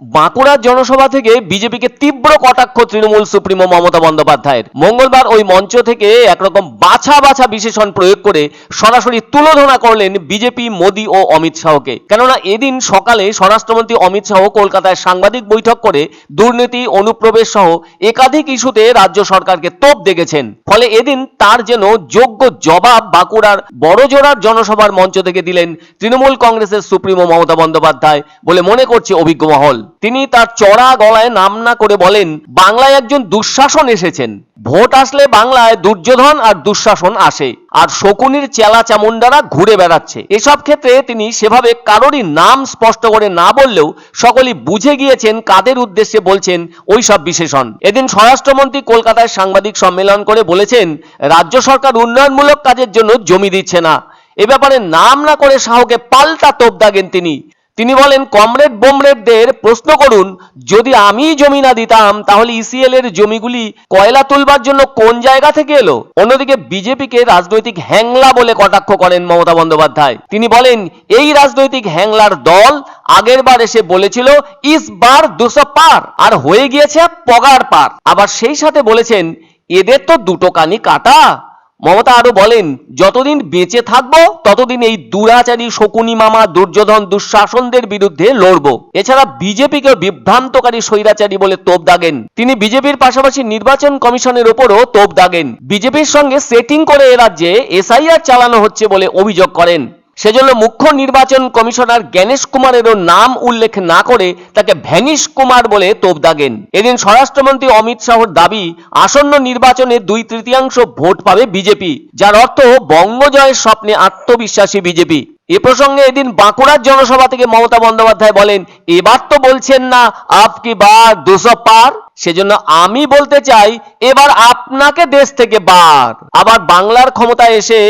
বাঁকুড়ার জনসভা থেকে বিজেপিকে তীব্র কটাক্ষ তৃণমূল সুপ্রিমো মমতা বন্দ্যোপাধ্যায়ের। মঙ্গলবার ওই মঞ্চ থেকে একরকম বাছা বাছা বিশেষণ প্রয়োগ করে সরাসরি তুলোধনা করলেন বিজেপি, মোদী ও অমিত শাহকে। কেননা এদিন সকালে স্বরাষ্ট্রমন্ত্রী অমিত শাহ কলকাতায় সাংবাদিক বৈঠক করে দুর্নীতি, অনুপ্রবেশ সহ একাধিক ইস্যুতে রাজ্য সরকারকে তোপ দেখেছেন। ফলে এদিন তার যেন যোগ্য জবাব বাঁকুড়ার বড়জোড়ার জনসভার মঞ্চ থেকে দিলেন তৃণমূল কংগ্রেসের সুপ্রিমো মমতা বন্দ্যোপাধ্যায় বলে মনে করছে অভিজ্ঞ মহল। তিনি তার চড়া গলায় নাম না করে বলেন, বাংলায় একজন দুঃশাসন এসেছেন। ভোট আসলে বাংলায় দুর্যোধন আর দুঃশাসন আসে, আর শকুনির চেলা চামুন্ডারা ঘুরে বেড়াচ্ছে। এসব ক্ষেত্রে তিনি সেভাবে কারোরই নাম স্পষ্ট করে না বললেও সকলেই বুঝে গিয়েছেন কাদের উদ্দেশ্যে বলছেন ওই সব বিশেষণ। এদিন স্বরাষ্ট্রমন্ত্রী কলকাতায় সাংবাদিক সম্মেলন করে বলেছেন, রাজ্য সরকার উন্নয়নমূলক কাজের জন্য জমি দিচ্ছে না। এ ব্যাপারে নাম না করে শাহকে পাল্টা তোপ দাগেন তিনি। তিনি বলেন, কমরেড বোমরেডদের প্রশ্ন করুন, যদি আমি জমি না দিতাম, তাহলে ইসিএল এর জমিগুলি কয়লা তুলবার জন্য কোন জায়গা থেকে এলো? অন্যদিকে বিজেপিকে রাজনৈতিক হ্যাংলা বলে কটাক্ষ করেন মমতা বন্দ্যোপাধ্যায়। তিনি বলেন, এই রাজনৈতিক হ্যাংলার দল আগের বার এসে বলেছিল, ইস বার দুশো পার আর হয়ে গিয়েছে পগার পার। আবার সেই সাথে বলেছেন, এদের তো দুটো কানি কাটা। মমতা আরও বলেন, যতদিন বেঁচে থাকব, ততদিন এই দুরাচারী শকুনি মামা, দুর্যোধন, দুঃশাসনদের বিরুদ্ধে লড়ব। এছাড়া বিজেপিকে বিভ্রান্তকারী স্বৈরাচারী বলে তোপ দাগেন। তিনি বিজেপির পাশাপাশি নির্বাচন কমিশনের ওপরও তোপ দাগেন। বিজেপির সঙ্গে সেটিং করে এ রাজ্যে এসআইআর চালানো হচ্ছে বলে অভিযোগ করেন। সেজন্য মুখ্য নির্বাচন কমিশনার জ্ঞানেশ কুমারেরও নাম উল্লেখ না করে তাকে ভ্যানিশ কুমার বলে তোপ দাগেন। এদিন স্বরাষ্ট্রমন্ত্রী অমিত শাহর দাবি, আসন্ন নির্বাচনে দুই তৃতীয়াংশ ভোট পাবে বিজেপি, যার অর্থ বঙ্গজয়ের স্বপ্নে আত্মবিশ্বাসী বিজেপি। এ প্রসঙ্গে এদিন বাঁকুড়ার জনসভা থেকে মমতা বন্দ্যোপাধ্যায় বলেন, এবার তো বলছেন না, আপ কি বার দুশো পার? সেজন্য আমি বলতে চাই, এবার আপনাকে দেশ থেকে বার। আবার বাংলার ক্ষমতায় এসে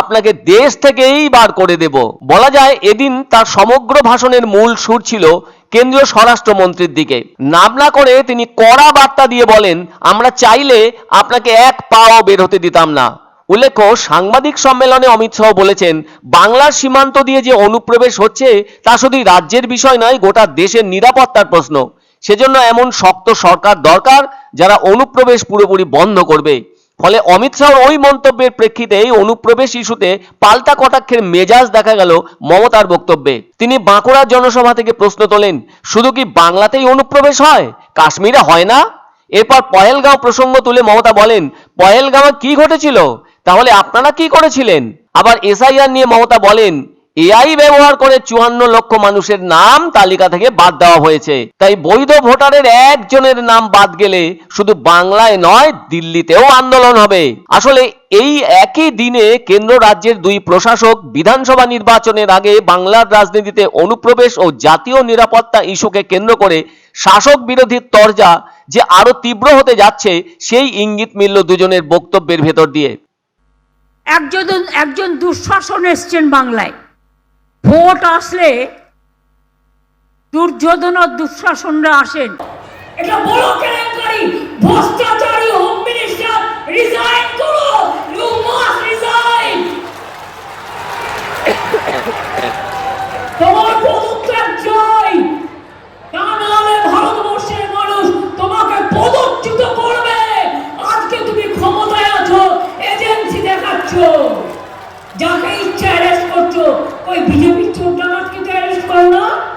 আপনাকে দেশ থেকেই বার করে দেব। বলা যায় এদিন তার সমগ্র ভাষণের মূল সুর ছিল কেন্দ্রীয় স্বরাষ্ট্রমন্ত্রীর দিকে। নাম না করে তিনি কড়া বার্তা দিয়ে বলেন, আমরা চাইলে আপনাকে এক পাও বের হতে দিতাম না। উল্লেখ্য, সাংবাদিক সম্মেলনে অমিত শাহ বলেছেন, বাংলার সীমান্ত দিয়ে যে অনুপ্রবেশ হচ্ছে, তা শুধু রাজ্যের বিষয় নয়, গোটা দেশের নিরাপত্তার প্রশ্ন। সেজন্য এমন শক্ত সরকার দরকার, যারা অনুপ্রবেশ পুরোপুরি বন্ধ করবে। ফলে অমিত শাহর ওই মন্তব্যের প্রেক্ষিতে এই অনুপ্রবেশ ইস্যুতে পাল্টা কটাক্ষের মেজাজ দেখা গেল মমতার বক্তব্যে। তিনি বাঁকুড়ার জনসভা থেকে প্রশ্ন তোলেন, শুধু কি বাংলাতেই অনুপ্রবেশ হয়? কাশ্মীরে হয় না? এরপর পহেলগাঁও প্রসঙ্গ তুলে মমতা বলেন, পহেলগাঁওয়ে কি ঘটেছিল? তাহলে আপনারা কি করেছিলেন? আবার এসআইআর নিয়ে মমতা বলেন এআই ব্যবহার করে চুয়ান্ন লক্ষ মানুষের নাম তালিকা থেকে বাদ দেওয়া হয়েছে। তাই বৈধ ভোটারের একজনের নাম বাদ গেলে শুধু বাংলায় নয়, দিল্লিতেও আন্দোলন হবে। আসলে এই একই দিনে কেন্দ্র রাজ্যের দুই প্রশাসক বিধানসভা নির্বাচনের আগে বাংলার রাজনীতিতে অনুপ্রবেশ ও জাতীয় নিরাপত্তা ইস্যুকে কেন্দ্র করে শাসক বিরোধী তরজা যে আরও তীব্র হতে যাচ্ছে, সেই ইঙ্গিত মিলল দুজনের বক্তব্যের ভেতর দিয়ে। একজন একজন দুঃশাসন এসছেন বাংলায়। ভোট আসলে দুর্যোধন ও দুঃশাসনরা আসেন। এটা বড় কেলেঙ্কারি ভ্রষ্টাচারী হোম মিনিস্টার রিজাইন